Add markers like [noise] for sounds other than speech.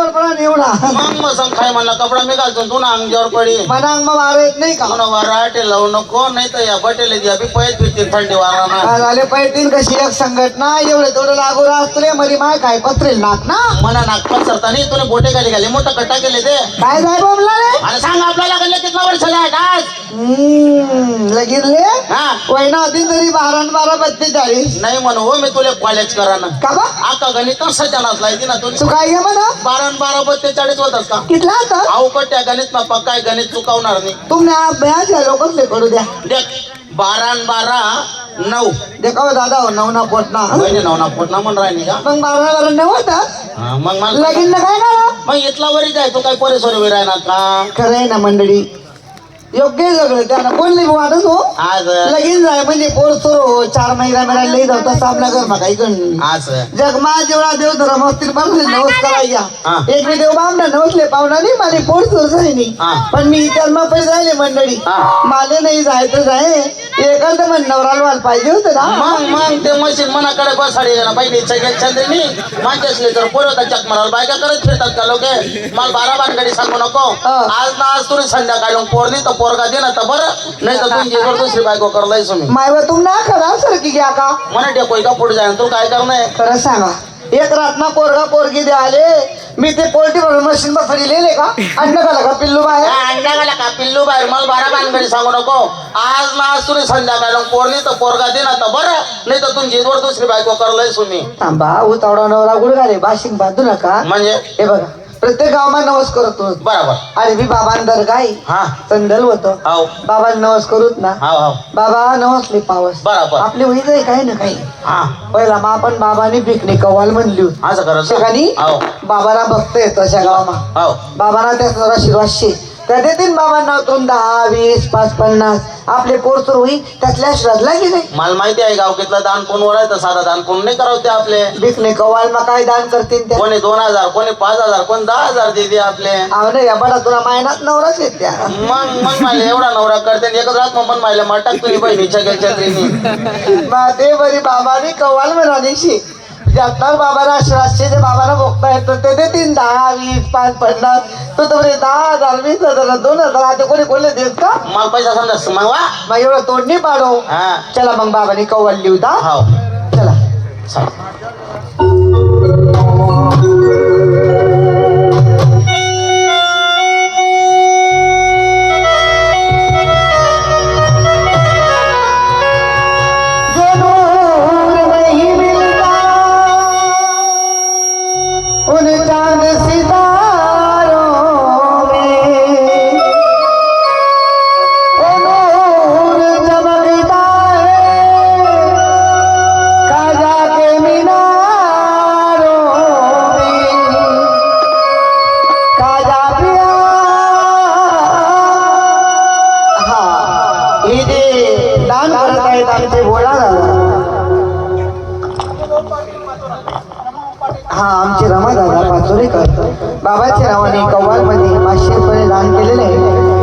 निवडा. मग मग सांग काय म्हणला कपडा मी घालतो तू ना अंगावर पडी. मनांग मग वारा येत नाही का? म्हणून वाराटे लावू नको नाही तर या बटेले द्या बी पैत फिरतील थंडी वाराना काय झाले पैतीन कशी एक संघटना एवढे तेवढं लागू राहतले मध्ये माय काय पत्रेल नाक ना? मना नागपूर सरतानी तुला बोटे खाली घाले मोठा कट्टा केले ते. काय जाय बोमला रे? आणि सांग आपल्याला गल्ले कितला वर्ष झाले आज लगिरले हा. वैना होती तरी बारा न बारा बत्तेचाळीस नाही म्हणू हो मी तुला कॉलेज करा ना का बा आका गणित सच्या नाचलाय ना तू. तू काय घे म्हणा? बारा न बारा बत्तेचाळीस होतात का? कितला आता? अहो कट्ट्या गणित ना पक्काय गणित चुकवणार नाही. तुम्ही अभ्यास या लोकच करू द्या. देख बारा न बारा नऊ. देखा हो दादा हो नवना पोटना महिने नऊ ना पोट ना म्हण राहिली का? मग बारा बारा नव्हता हा, मग मला लगीन काय करा? मग इथला वरी जाय तू काय पोरेसोरी वे राहणार का? खरंय ना मंडळी योग्य सगळं त्याला कोण नाही वाटत हो. आज. लगीन जाय म्हणजे पोर सोर हो. चार महिना मेरा लई जाऊ तसं आपल्या घर काही गण. आज. जगमा जेवढा देव धर्म असतील बनले नमस्कार हा. या. एक मी देव बामना नवसले पाहुणा नाही मला पोट सोर नाही. हा. पण मी जन्मा पहिले राहिले मंडळी. हा. मला नाही जायचं जाय. एकाल तर मन नवरा व्हायला पाहिजे होतं ना. मग मग ते मशीन मनाकडे बसाडी गेला पहिले सगळ्यात माझ्या असले तर पोरं चक मारायला बायका करत फिरतात का लोक? मला बारा बारगडी सांगू नको. हा. आज ना आज तुला संध्याकाळी पोरली तर पोरगा दे ना तर बरं. नाही तर तुमची जर दुसरी बायको करलाय तुम्ही मायवा तुम ना खरा सारखी घ्या का? म्हणा टेकोय का पुढे जाय तू काय करणार खरं सांगा. एक रातना पोरगा पोरगी द्या आले. मी ते पोल्ट्री भरून मशीन बसली लिहिले का? अन्न का का पिल्लू बाहेर? अंडा गेला का पिल्लू बाहेर? मला बारा बानगडी सांगू नको. आज ना आज तुला संध्याकाळी पोरली तर पोरगा दे ना तर बरं. नाही तर तुमची जर दुसरी बायको करलाय तुम्ही थांबा उतावडा नवरा गुडघाले बाशिंग बांधू नका. म्हणजे? हे बघा. प्रत्येक गावात नवस करतो बरोबर. अरे मी बाबांदर गाई हा. संदल होतो. हाव. बाबा नवस करूत ना हाव हाव. बाबा नवसले पावस. बरोबर. आपले वही जाई काही ना काही. हा. पहिला मग आपण बाबाने पिकनिक कवाल म्हणली होती. असं करत ठिकाणी हाव. बाबाला बघता येतं अशा गावामा. हाव. बाबांना त्या जरा शिरवाशे. त्या देतील बाबांना दोन दहा वीस पाच पन्नास. आपले पोरचोर होई त्यातल्या श्रद्धला की नाही. मला माहिती आहे गावकीतलं दान कोण वरायचं? साधा दान कोण नाही करावं ते आपले. पिकनिक कवाल मग काय दान करतील त्या? कोणी दोन हजार कोणी पाच हजार कोणी दहा हजार देते आपले. नाही या बडा तुला मायनात नवराच येत त्या. मग मग माहिले एवढा नवरा करते आणि एकच रात मग पण माहिले मटाक तुझी बहिणीच्या गेलच्या ते बरी [laughs] बाबाने कवाल म्हणालीशी ज्यातणार बाबाला अठराशे जे बाबाला बघता येतं. ते देतील दहा वीस पाच पन्नास तो तर बरे दहा हजार वीस हजार दोन हजार आता कोणी कोणी देत का? मला पैसा समजा मग वा. मग एवढं तोडणी पाडो. हा. चला मग बाबाने कवाल लिहता हाव चला. चालेल. हे जे दान करत आहेत आमचे बोला ना हा आमचे रमा दादा पाचोरेकर. बाबाच्या नावाने कव्वाल मध्ये पाचशे रुपये दान केलेले आहे.